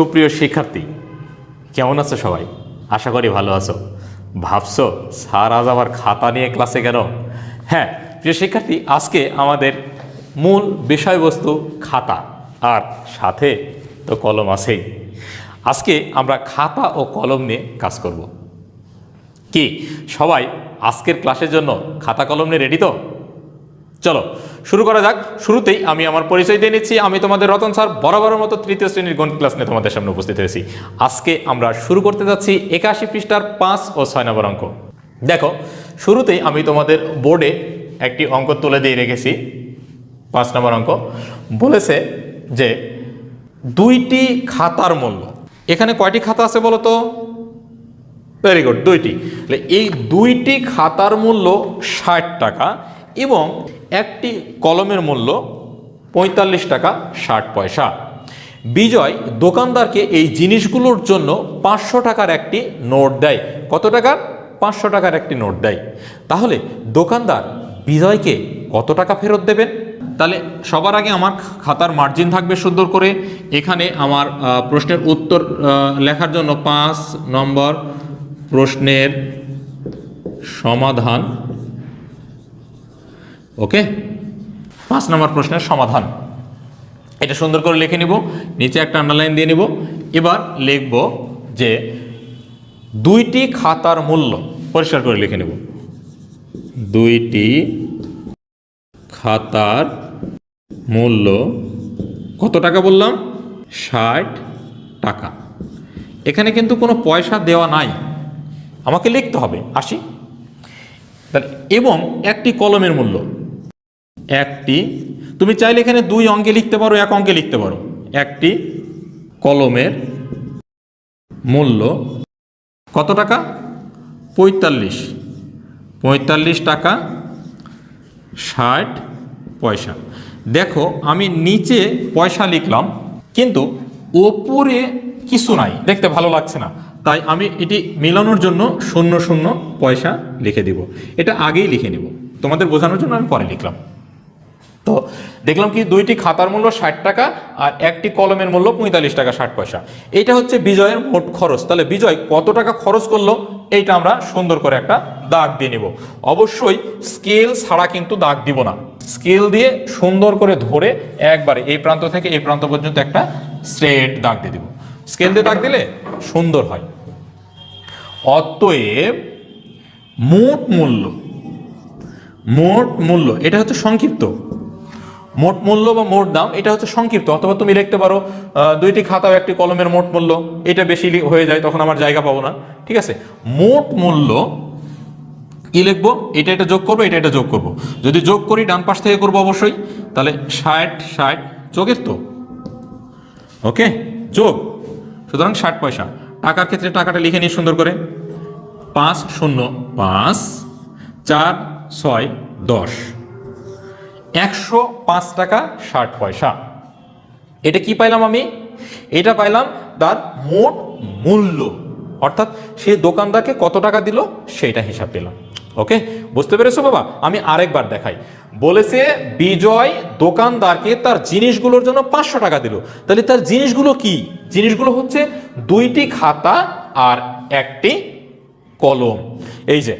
সুপ্রিয় শিক্ষার্থী, কেমন আছো সবাই? আশা করি ভালো আছো। ভাবছ, স্যার আজ আবার খাতা নিয়ে ক্লাসে কেন? হ্যাঁ প্রিয় শিক্ষার্থী, আজকে আমাদের মূল বিষয়বস্তু খাতা আর সাথে তো কলম আছেই। আজকে আমরা খাতা ও কলম নিয়ে কাজ করব। কি, সবাই আজকের ক্লাসের জন্য খাতা কলম নিয়ে রেডি তো? চলো, শুরু করা যাক। শুরুতেই আমি আমার পরিচয় দিয়ে নিচ্ছি। আমি তোমাদের রতন স্যার, বরাবরের মতো তৃতীয় শ্রেণির গণিত ক্লাস নিয়ে তোমাদের সামনে উপস্থিত হয়েছি। আজকে আমরা শুরু করতে যাচ্ছি একাশি পৃষ্ঠার পাঁচ ও ছয় নম্বর অঙ্ক। দেখো, শুরুতেই আমি তোমাদের বোর্ডে একটি অঙ্ক তুলে দিয়ে রেখেছি। পাঁচ নম্বর অঙ্ক বলেছে যে দুইটি খাতার মূল্য। এখানে কয়টি খাতা আছে বলো তো? ভেরি গুড দুইটি। তাহলে এই দুইটি খাতার মূল্য ষাট টাকা এবং একটি কলমের মূল্য পঁয়তাল্লিশ টাকা ষাট পয়সা। বিজয় দোকানদারকে এই জিনিসগুলোর জন্য পাঁচশো টাকার একটি নোট দেয়। কত টাকার পাঁচশো টাকার একটি নোট দেয়। তাহলে দোকানদার বিজয়কে কত টাকা ফেরত দেবেন? তাহলে সবার আগে আমার খাতার মার্জিন থাকবে সুন্দর করে। এখানে আমার প্রশ্নের উত্তর লেখার জন্য পাঁচ নম্বর প্রশ্নের সমাধান। ওকে? পাঁচ নম্বর প্রশ্নের সমাধান। এটা সুন্দর করে লিখে নিব, নিচে একটা আন্ডারলাইন দিয়ে নিব। এবার লিখব যে দুইটি খাতার মূল্য, পরিষ্কার করে লিখে নেব। দুইটি খাতার মূল্য কত টাকা বললাম? ষাট টাকা। এখানে কিন্তু কোনো পয়সা দেওয়া নাই। আমাকে লিখতে হবে। তাহলে, এবং একটি কলমের মূল্য। একটি, তুমি চাইলে এখানে দুই অঙ্কে লিখতে পারো, এক অঙ্কে লিখতে পারো। একটি কলমের মূল্য কত টাকা? পঁয়তাল্লিশ। পঁয়তাল্লিশ টাকা ষাট পয়সা। দেখো, আমি নিচে পয়সা লিখলাম, কিন্তু ওপরে কিছু নাই। দেখতে ভালো লাগছে না। তাই আমি এটি মেলানোর জন্য শূন্য শূন্য পয়সা লিখে দিব। এটা আগেই লিখে নিব। তোমাদের বোঝানোর জন্য আমি পরে লিখলাম। তো দেখলাম কি দুইটি খাতার মূল্য ষাট টাকা আর একটি কলমের মূল্য পঁয়তাল্লিশ টাকা ষাট পয়সা। এইটা হচ্ছে বিজয়ের মোট খরচ। তাহলে বিজয় কত টাকা খরচ করল? এইটা আমরা সুন্দর করে একটা দাগ দিয়ে নিব। অবশ্যই স্কেল ছাড়া কিন্তু দাগ দিব না। স্কেল দিয়ে সুন্দর করে ধরে একবারে এই প্রান্ত থেকে এই প্রান্ত পর্যন্ত একটা স্ট্রেট দাগ দিয়ে দিব। স্কেল দিয়ে দাগ দিলে সুন্দর হয়। অতএব মোট মূল্য মোট মূল্য, এটা হচ্ছে সংক্ষিপ্ত। মোট মূল্য বা মোট দাম, এটা হচ্ছে সংক্ষিপ্ত। অথবা তুমি লিখতে পারো দুইটি খাতা একটি কলমের মোট মূল্য, এটা বেশি হয়ে যায়, তখন আমার জায়গা পাবো না। ঠিক আছে? মোট মূল্য, কি লিখব? এটা এটা যোগ করব, এটা এটা যোগ করব। যদি যোগ করি, ডান পাশ থেকে করব অবশ্যই, তাহলে ষাট ষাট, যোগের তো। ওকে যোগ। সুতরাং ষাট পয়সা। টাকার ক্ষেত্রে টাকাটা লিখে নিই সুন্দর করে। পাঁচ শূন্য পাঁচ, চার ছয় দশ। একশো পাঁচ টাকা ষাট পয়সা। এটা কি পাইলাম আমি? এটা পাইলাম তার মোট মূল্য। অর্থাৎ সে দোকানদারকে কত টাকা দিল? সেটা হিসাব পেলাম ওকে? বুঝতে পেরেছ বাবা? আমি আরেকবার দেখাই। বলেছে, বিজয় দোকানদারকে তার জিনিসগুলোর জন্য পাঁচশো টাকা দিল। তাহলে তার জিনিসগুলো কি? জিনিসগুলো হচ্ছে দুইটি খাতা আর একটি কলম। এই যে,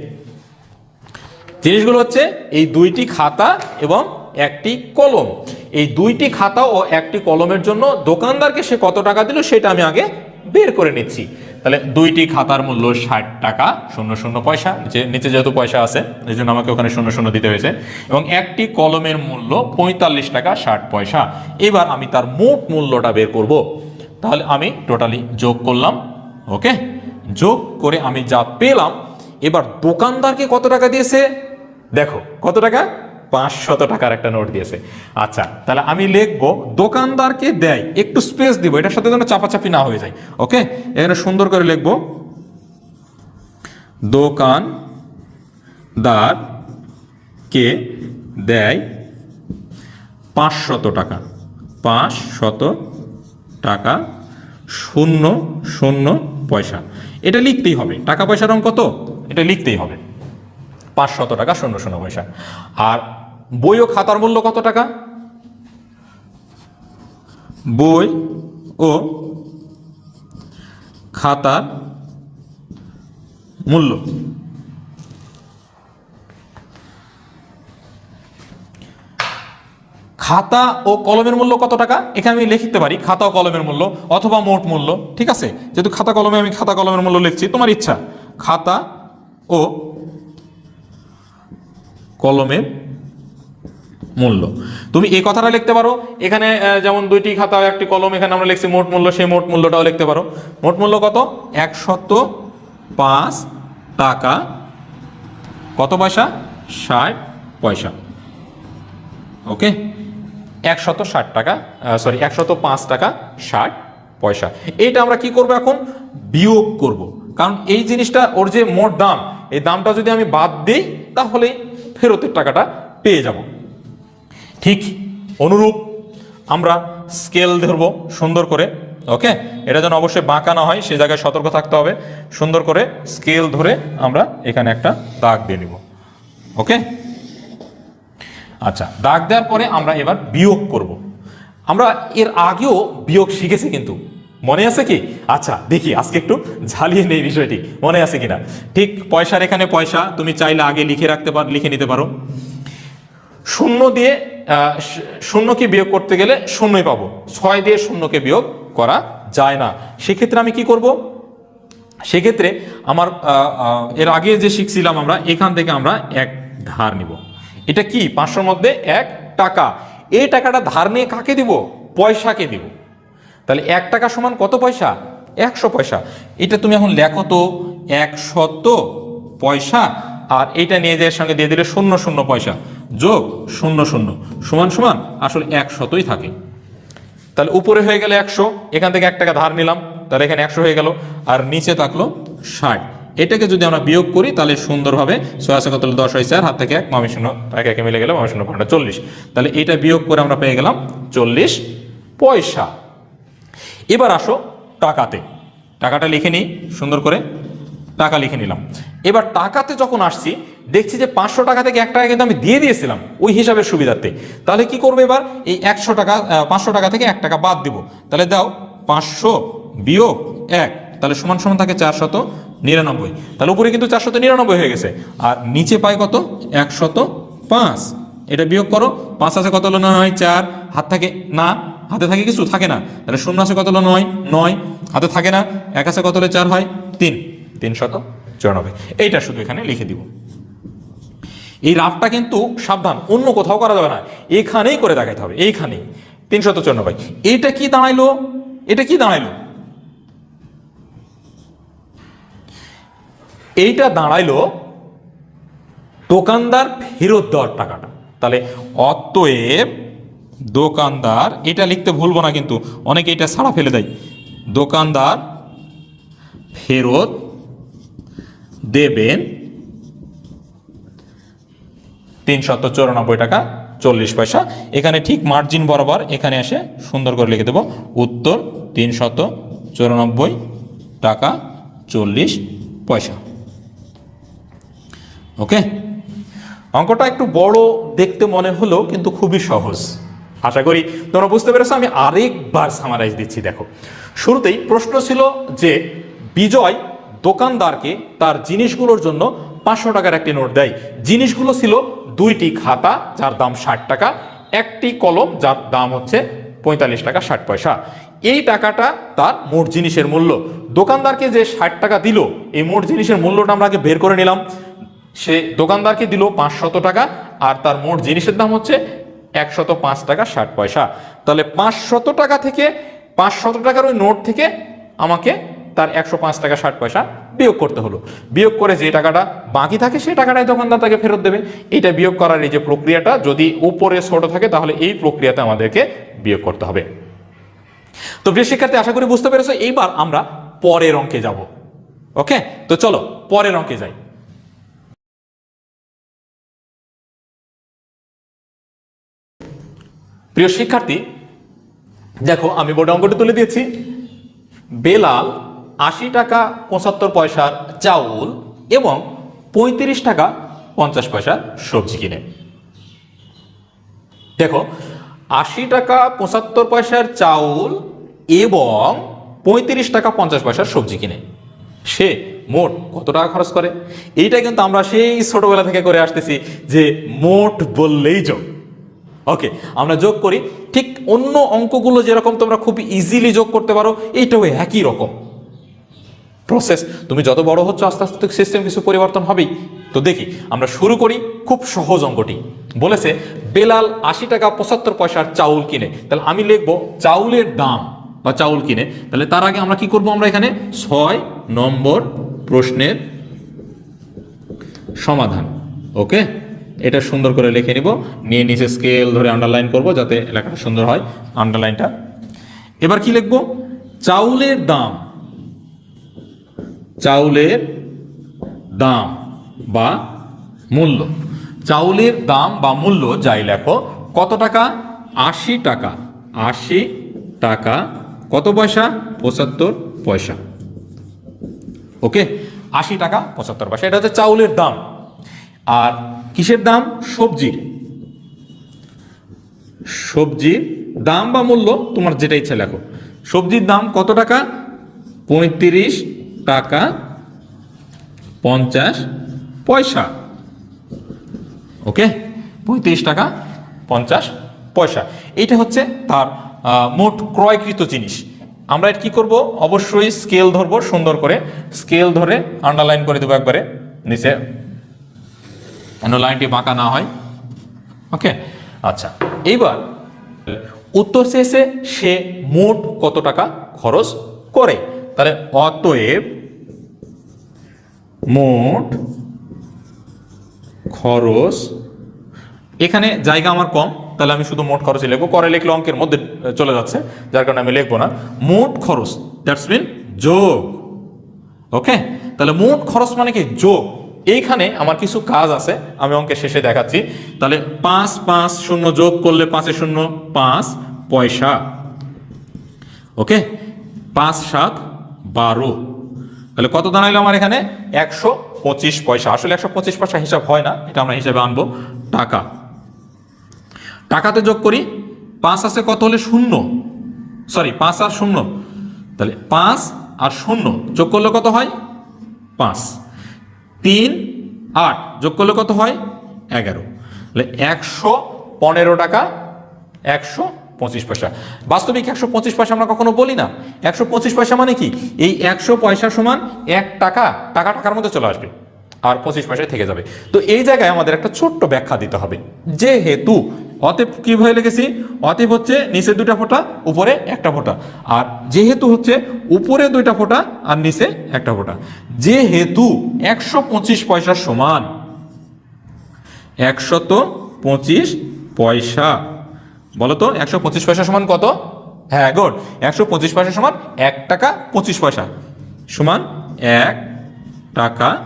জিনিসগুলো হচ্ছে এই দুইটি খাতা এবং একটি কলম। এই দুইটি খাতা ও একটি কলমের জন্য দোকানদারকে সে কত টাকা দিল সেটা আমি আগে বের করে নিচ্ছি। তাহলে দুইটি খাতার মূল্য ষাট টাকা, শূন্য শূন্য পয়সা নিচে নিচে যেহেতু পয়সা আছে, এই জন্য আমাকে ওখানে শূন্য শূন্য দিতে হয়েছে। এবং একটি কলমের মূল্য পঁয়তাল্লিশ টাকা ষাট পয়সা। এবার আমি তার মোট মূল্যটা বের করব। তাহলে আমি টোটালি যোগ করলাম, ওকে? যোগ করে আমি যা পেলাম, এবার দোকানদারকে কত টাকা দিয়েছে? দেখো, কত টাকা? পাঁচশত টাকার একটা নোট দিয়েছে। আচ্ছা তাহলে আমি লিখব, দোকানদারকে দেয়, একটু স্পেস দিব, এটার সাথে যেন চাপাচাপি না হয়ে যায় ওকে এখানে সুন্দর করে লিখব, দোকানদার কে দেয় পাঁচশত টাকা পাঁচশত টাকা, শূন্য শূন্য পয়সা। এটা লিখতেই হবে, টাকা পয়সার অঙ্ক তো? এটা লিখতেই হবে, পাঁচশত টাকা, শূন্য শূন্য পয়সা। আর বই ও খাতার মূল্য কত টাকা? বই ও খাতার মূল্য। খাতা ও কলমের মূল্য কত টাকা? এখানে আমি লিখতে পারি খাতা ও কলমের মূল্য অথবা মোট মূল্য, ঠিক আছে? যেহেতু খাতা কলমে আমি খাতা কলমের মূল্য লিখছি, তোমার ইচ্ছা। খাতা ও কলমের মূল্য। তুমি এই কথাটা লিখতে পারো, এখানে যেমন দুইটি খাতা একটি কলম, এখানে আমরা লিখছি মোট মূল্য, সেই মোট মূল্যটাও লিখতে পারো। মোট মূল্য কত? একশত পাঁচ টাকা। কত পয়সা? ষাট পয়সা। ওকে? একশত ষাট টাকা সরি একশত পাঁচ টাকা, ষাট পয়সা। এইটা আমরা কি করব এখন? বিয়োগ করব। কারণ এই জিনিসটা, ওর যে মোট দাম, এই দামটা যদি আমি বাদ দিই, তাহলে ফেরতের টাকাটা পেয়ে যাব। ঠিক অনুরূপ আমরা স্কেল ধরবো সুন্দর করে ওকে এটা যেন অবশ্যই বাঁকা না হয়, সে জায়গায় সতর্ক থাকতে হবে। সুন্দর করে স্কেল ধরে আমরা এখানে একটা দাগ দিয়ে নিব ওকে আচ্ছা দাগ দেওয়ার পরে আমরা এবার বিয়োগ করব। আমরা এর আগেও বিয়োগ শিখেছি কিন্তু, মনে আছে কি? আচ্ছা দেখি, আজকে একটু ঝালিয়ে নেই বিষয়টি, মনে আছে কিনা? ঠিক, পয়সার এখানে পয়সা, তুমি চাইলে আগে লিখে রাখতে পার, লিখে নিতে পারো। শূন্য দিয়ে শূন্যকে বিয়োগ করতে গেলে শূন্যই পাবো। ছয় দিয়ে শূন্যকে বিয়োগ করা যায় না। সেক্ষেত্রে আমি কি করব? সেক্ষেত্রে আমার এর আগে যে শিখছিলাম আমরা, এখান থেকে আমরা এক ধার নিব। এটা কি? পাঁচশোর মধ্যে এক টাকা। এই টাকাটা ধার নিয়ে কাকে দিব? পয়সাকে দিব। তাহলে এক টাকা সমান কত পয়সা? একশো পয়সা। এটা তুমি এখন লেখো তো, একশত পয়সা, আর এটা নিয়ে যে এর সঙ্গে দিয়ে দিলে শূন্য শূন্য পয়সা। যোগ শূন্য শূন্য। সমান সমান আসলে একশতই থাকে। তাহলে উপরে হয়ে গেলে একশো, এখান থেকে এক টাকা ধার নিলাম, তাহলে এখানে একশো হয়ে গেল, আর নিচে থাকল ষাট। এটাকে যদি আমরা বিয়োগ করি, তাহলে সুন্দরভাবে ছয় আছে কত দশ হয় চার, হাত থেকে এক মামি শূন্য এক একে মিলে গেলে মামি শূন্য পয়েন্ট চল্লিশ। তাহলে এটা বিয়োগ করে আমরা পেয়ে গেলাম চল্লিশ পয়সা। এবার আসো টাকাতে। টাকাটা লিখে নিই, সুন্দর করে। টাকা লিখে নিলাম। এবার টাকাতে যখন আসছি, দেখছি যে পাঁচশো টাকা থেকে এক টাকা কিন্তু আমি দিয়ে দিয়েছিলাম ওই হিসাবের সুবিধার্থে তাহলে কি করব এবার? এই একশো টাকা পাঁচশো টাকা থেকে এক টাকা বাদ দিব। তাহলে দাও পাঁচশো বিয়োগ এক, তাহলে সমান সমান থাকে চারশত নিরানব্বই। তাহলে উপরে কিন্তু চারশত নিরানব্বই হয়ে গেছে। আর নিচে পাই কত? একশত পাঁচ। এটা বিয়োগ করো, পাঁচ আছে কত হলো? নয়, চার। হাত থাকে না, হাতে থাকে কিছু? থাকে না। তাহলে শূন্য আছে কত হলো? নয় নয়। হাতে থাকে না, এক আছে কত হলে? চার হয় তিন। তিন শত চুরানব্বই। এইটা শুধু এখানে লিখে দিব। এই রাফটা কিন্তু সাবধান, অন্য কোথাও করা যাবে না। এখানেই করে দেখাতে হবে, এইখানেই। তিনশত চুরানব্বই। এটা কি দাঁড়াইলো? এটা কি দাঁড়াইলো? এইটা দাঁড়াইলো দোকানদার ফেরত দেওয়ার টাকাটা। তাহলে অতএব দোকানদার, এটা লিখতে ভুলবো না কিন্তু, অনেকে এটা ছাড়া ফেলে দেয়। দোকানদার ফেরত দেবেন তিনশত চৌরানব্বই টাকা, চল্লিশ পয়সা। এখানে ঠিক মার্জিন বরাবর এখানে এসে সুন্দর করে লিখে দেবো। উত্তর তিনশত চৌরানব্বই টাকা, চল্লিশ পয়সা। ওকে? অঙ্কটা একটু বড় দেখতে মনে হলো, কিন্তু খুবই সহজ। আশা করি তোমরা বুঝতে পেরেছ, আমি আরেকবার সামারাইজ দিচ্ছি, দেখো। শুরুতেই প্রশ্ন ছিল যে, বিজয় দোকানদারকে তার জিনিসগুলোর জন্য পাঁচশো টাকার একটি নোট দেয়। জিনিসগুলো ছিল দুইটি খাতা, যার দাম ষাট টাকা, একটি কলম, যার দাম হচ্ছে পঁয়তাল্লিশ টাকা ষাট পয়সা। এই টাকাটা তার মোট জিনিসের মূল্য। দোকানদারকে যে ষাট টাকা দিল, এই মোট জিনিসের মূল্যটা আমরা আগে বের করে নিলাম। সে দোকানদারকে দিল পাঁচশত টাকা, আর তার মোট জিনিসের দাম হচ্ছে একশত পাঁচ টাকা ষাট পয়সা। তাহলে পাঁচশত টাকা থেকে, পাঁচশত টাকার ওই নোট থেকে আমাকে তার একশো পাঁচ টাকা ষাট পয়সা বিয়োগ করতে হলো। বিয়োগ করে যে টাকাটা বাকি থাকে, সেই টাকাটাই দোকানদার তাকে ফেরত দেবে। এটা বিয়োগ করার এই যে প্রক্রিয়াটা, যদি উপরে ছোট থাকে, তাহলে এই প্রক্রিয়াতে আমাদেরকে বিয়োগ করতে হবে। তো প্রিয় শিক্ষার্থী, আশা করি বুঝতে পেরেছ, এইবার আমরা পরের অঙ্কে যাব। ওকে? তো চলো, পরের অঙ্কে যাই। প্রিয় শিক্ষার্থী, দেখো, আমি বোর্ডে অঙ্কটি তুলে দিয়েছি। বেলাল আশি টাকা পঁচাত্তর পয়সার চাউল এবং পঁয়ত্রিশ টাকা পঞ্চাশ পয়সার সবজি কিনে। দেখো, আশি টাকা পঁচাত্তর পয়সার চাউল এবং পঁয়ত্রিশ টাকা পঞ্চাশ পয়সার সবজি কিনে। সে মোট কত টাকা খরচ করে? এইটা কিন্তু আমরা সেই ছোটবেলা থেকে করে আসতেছি যে মোট বললেই যোগ। ওকে, আমরা যোগ করি, ঠিক অন্য অঙ্কগুলো যেরকম তোমরা খুব ইজিলি যোগ করতে পারো, এইটাও একই রকম। প্রসেস তুমি যত বড় হচ্ছ, আস্তে আস্তে সিস্টেম কিছু পরিবর্তন হবেই। তো দেখি, আমরা শুরু করি খুব সহজ অঙ্কটি। বলেছে, বেলাল আশি টাকা পঁচাত্তর পয়সার চাউল কিনে। তাহলে আমি লিখব, চাউলের দাম বা চাউল কিনে। তাহলে তার আগে আমরা কি করব আমরা এখানে? ছয় নম্বর প্রশ্নের সমাধান। ওকে? এটা সুন্দর করে লিখে নিব। নিয়ে নিচে স্কেল ধরে আন্ডারলাইন করব যাতে লেখাটা সুন্দর হয়। আন্ডারলাইনটা এবার কি লিখব? চাউলের দাম চাউলের দাম বা মূল্য। চাউলের দাম বা মূল্য যাই লেখো, কত টাকা? আশি টাকা। আশি টাকা কত পয়সা? পঁচাত্তর পয়সা। ওকে? আশি টাকা, পঁচাত্তর পয়সা। এটা হচ্ছে চাউলের দাম। আর কিসের দাম? সবজির। সবজির দাম বা মূল্য, তোমার যেটা ইচ্ছা লেখো। সবজির দাম কত টাকা? পঁয়ত্রিশ টাকা, পঞ্চাশ পয়সা। ওকে? পঁয়ত্রিশ টাকা, পঞ্চাশ পয়সা। এটা হচ্ছে তার মোট ক্রয়কৃত জিনিস। আমরা কি করব? অবশ্যই স্কেল ধরবো, সুন্দর করে। স্কেল ধরে আন্ডারলাইন করে দেবো একবারে, নিচে। যেন লাইনটি বাঁকা না হয়। ওকে? আচ্ছা এইবার উত্তর শেষে সে মোট কত টাকা খরচ করে? তাহলে অতএব মোট খরচ, এখানে জায়গা আমার কম, তাহলে আমি শুধু মোট খরচই লিখব। করে লিখলে অঙ্কের মধ্যে চলে যাচ্ছে, যার কারণে আমি লিখব না। মোট খরচ দ্যাটস মিন যোগ। ওকে তাহলে মোট খরচ মানে কি? যোগ। এইখানে আমার কিছু কাজ আছে, আমি অঙ্কের শেষে দেখাচ্ছি। তাহলে পাঁচ পাঁচ, শূন্য যোগ করলে পাঁচে শূন্য, পাঁচ, পয়সা। ওকে পাঁচ, সাত বারো। তাহলে কত দাঁড়াইলো আমার এখানে? একশো পঁচিশ পয়সা। আসলে একশো পঁচিশ পয়সা হিসাব হয় না, এটা আমরা হিসাবে আনব। টাকা। টাকাতে যোগ করি, পাঁচ আছে কত হলে শূন্য? সরি পাঁচ আর শূন্য। তাহলে পাঁচ আর শূন্য যোগ করলে কত হয়? পাঁচ। তিন, আট যোগ করলে কত হয়? এগারো। তাহলে একশো পনেরো টাকা, একশো পঁচিশ পয়সা। বাস্তবিক একশো পঁচিশ পয়সা আমরা কখনো বলি না। একশো পঁচিশ পয়সা মানে কি? এই একশো পয়সা সমান এক টাকা টাকা টাকার মধ্যে চলে আসবে। আর পঁচিশ পয়সায় থেকে যাবে। তো এই জায়গায় আমাদের একটা ছোট্ট ব্যাখ্যা দিতে হবে। যেহেতু অতএব কীভাবে লিখেছি অতএব হচ্ছে নিচে দুটা ফোঁটা, উপরে একটা ফোঁটা। আর যেহেতু হচ্ছে উপরে দুইটা ফোঁটা আর নিচে একটা ফোঁটা। যেহেতু একশো পঁচিশ পয়সার সমান একশত পঁচিশ পয়সা। বলো তো একশো পঁচিশ পয়সা সমান কত? হ্যাঁ গুড। একশো পঁচিশ পয়সা সমান এক টাকা পঁচিশ পয়সা। সমান এক টাকা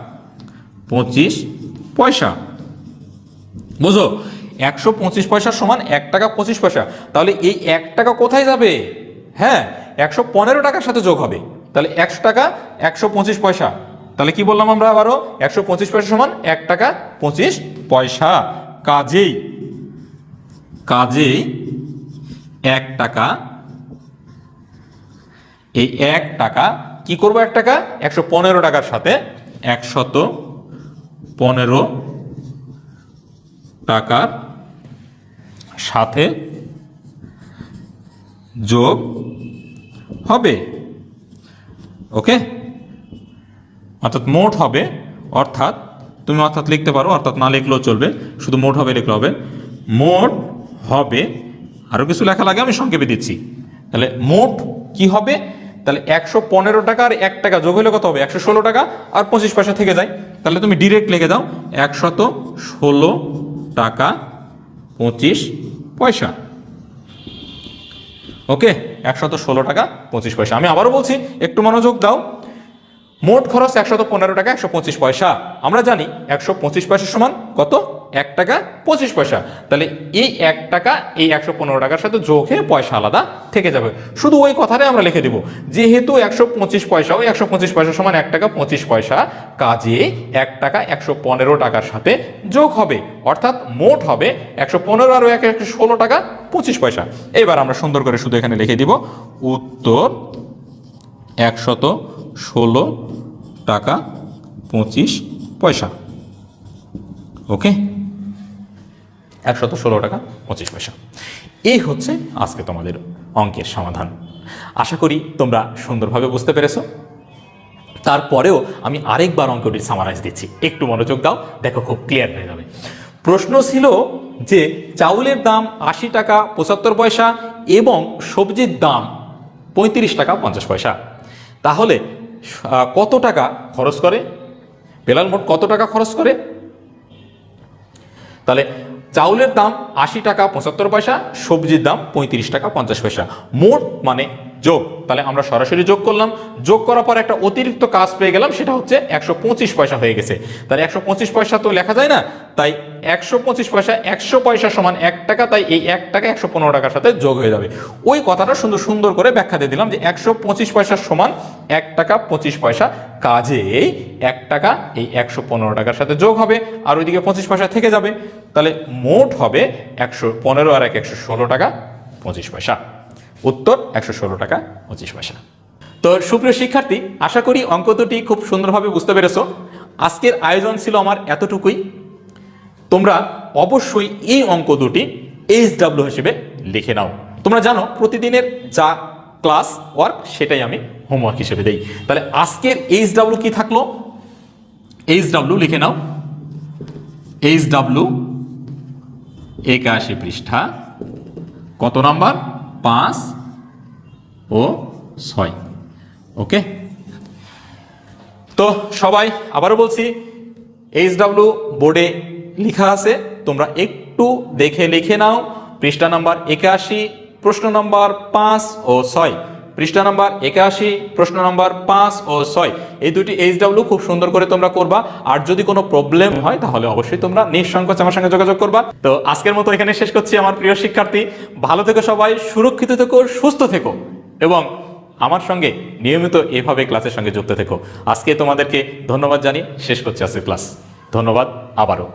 পঁচিশ পয়সা। বুঝো? একশো পঁচিশ পয়সা সমান এক টাকা পঁচিশ পয়সা। তাহলে এই এক টাকা কোথায় যাবে? হ্যাঁ একশো পনেরো টাকার সাথে যোগ হবে। তাহলে একশো টাকা, একশো পঁচিশ পয়সা। তাহলে কি বললাম আমরা আবারও? একশো পঁচিশ পয়সা সমান এক টাকা পঁচিশ পয়সা। কাজেই কাজেই এক টাকা। এই এক টাকা কি করব এক টাকা? একশো পনেরো টাকার সাথে একশত পনেরো টাকার সাথে যোগ হবে। ওকে? অর্থাৎ মোট হবে, অর্থাৎ, তুমি অর্থাৎ লিখতে পারো, অর্থাৎ না লিখলেও চলবে, শুধু মোট হবে লিখলে হবে। মোট হবে? আরও কিছু লেখা লাগে, আমি সংক্ষেপে দিচ্ছি। তাহলে মোট কি হবে? তাহলে একশো পনেরো টাকা আর এক টাকা যোগ হলে কত হবে? একশো ষোলো টাকা আর পঁচিশ পয়সা থেকে যায়। তাহলে তুমি ডিরেক্ট লিখে দাও, একশত ষোলো টাকা পঁচিশ পয়সা। ওকে? একশত ষোলো টাকা পঁচিশ পয়সা। আমি আবারও বলছি, একটু মনোযোগ দাও। মোট খরচ একশত পনেরো টাকা, একশো পঁচিশ পয়সা। আমরা জানি একশো পঁচিশ পয়সা সমান কত? এক টাকা, পঁচিশ পয়সা। তাহলে এই এক টাকা, এই একশো পনেরো টাকার সাথে যোগ হয়ে পয়সা আলাদা থেকে যাবে। শুধু ওই কথাটাই আমরা লিখে দিব। যেহেতু একশো পঁচিশ পয়সা, ওই একশো পঁচিশ পয়সা সমান এক টাকা, পঁচিশ পয়সা, কাজে এক টাকা, একশো পনেরো টাকার সাথে যোগ হবে। অর্থাৎ মোট হবে একশো পনেরো আর এক, একশো ষোলো টাকা, পঁচিশ পয়সা। এবার আমরা সুন্দর করে শুধু এখানে লিখে দিব। উত্তর একশত ষোলো টাকা পঁচিশ পয়সা। ওকে? একশত ষোলো টাকা পঁচিশ পয়সা। এই হচ্ছে আজকে তোমাদের অঙ্কের সমাধান। আশা করি তোমরা সুন্দরভাবে বুঝতে পেরেছ। তারপরেও আমি আরেকবার অঙ্কটি সামারাইজ দিচ্ছি। একটু মনোযোগ দাও, দেখো খুব ক্লিয়ার হয়ে যাবে। প্রশ্ন ছিল যে চাউলের দাম আশি টাকা পঁচাত্তর পয়সা এবং সবজির দাম পঁয়ত্রিশ টাকা পঞ্চাশ পয়সা। তাহলে কত টাকা খরচ করে? বেলাল মোট কত টাকা খরচ করে? তাহলে চাউলের দাম আশি টাকা পঁচাত্তর পয়সা, সবজির দাম পঁয়ত্রিশ টাকা পঞ্চাশ পয়সা। মোট মানে যোগ। তাহলে আমরা সরাসরি যোগ করলাম। যোগ করার পর একটা অতিরিক্ত কাজ পেয়ে গেলাম, সেটা হচ্ছে একশো পঁচিশ পয়সা হয়ে গেছে। তাহলে একশো পঁচিশ পয়সা তো লেখা যায় না? তাই একশো পঁচিশ পয়সা একশো পয়সা সমান এক টাকা, তাই এই এক টাকা একশো পনেরো টাকার সাথে যোগ হয়ে যাবে। ওই কথাটা সুন্দর সুন্দর করে ব্যাখ্যা দিয়ে দিলাম যে একশো পঁচিশ পয়সা সমান এক টাকা পঁচিশ পয়সা। কাজেই এক টাকা এই একশো পনেরো টাকার সাথে যোগ হবে, আর ওইদিকে পঁচিশ পয়সা থেকে যাবে। তাহলে মোট হবে একশো পনেরো আর এক একশো টাকা পঁচিশ পয়সা। উত্তর একশো ষোলো টাকা পঁচিশ পয়সা। তো সুপ্রিয় শিক্ষার্থী, আশা করি অঙ্ক দুটি খুব সুন্দরভাবে বুঝতে পেরেছ। আজকের আয়োজন ছিল আমার এতটুকুই। তোমরা অবশ্যই এই অঙ্ক দুটি এইচ ডাব্লিউ হিসেবে লিখে নাও। তোমরা জানো, প্রতিদিনের যা ক্লাস, ওয়ার্ক, সেটাই আমি হোমওয়ার্ক হিসেবে দেই। তাহলে আজকের এইচ ডাব্লিউ কি থাকল? এইচ ডাব্লিউ লিখে নাও। এইচ ডাব্লিউ একাশি পৃষ্ঠা। কত নাম্বার? পাঁচ ও ছয়। ওকে? তো সবাই আবারও বলছি এইচ ডাব্লিউ বোর্ডে লেখা আছে, তোমরা একটু দেখে লিখে নাও। পৃষ্ঠা নাম্বার একাশি, প্রশ্ন নাম্বার পাঁচ ও ছয়। পৃষ্ঠা নাম্বার একাশি, প্রশ্ন নাম্বার পাঁচ ও ছয়। এই দুটি এইচ ডাব্লিউ খুব সুন্দর করে তোমরা করবা। আর যদি কোনো প্রবলেম হয়, তাহলে অবশ্যই তোমরা নিঃসংকোচ আমার সঙ্গে যোগাযোগ করবা। তো আজকের মতো এখানে শেষ করছি আমার প্রিয় শিক্ষার্থী। ভালো থেকো সবাই, সুরক্ষিত থেকো, সুস্থ থেকো। এবং আমার সঙ্গে নিয়মিত এভাবে ক্লাসের সঙ্গে যুক্ত থেকো। আজকে তোমাদেরকে ধন্যবাদ জানিয়ে শেষ করছি আজকের ক্লাস ধন্যবাদ, আবারও।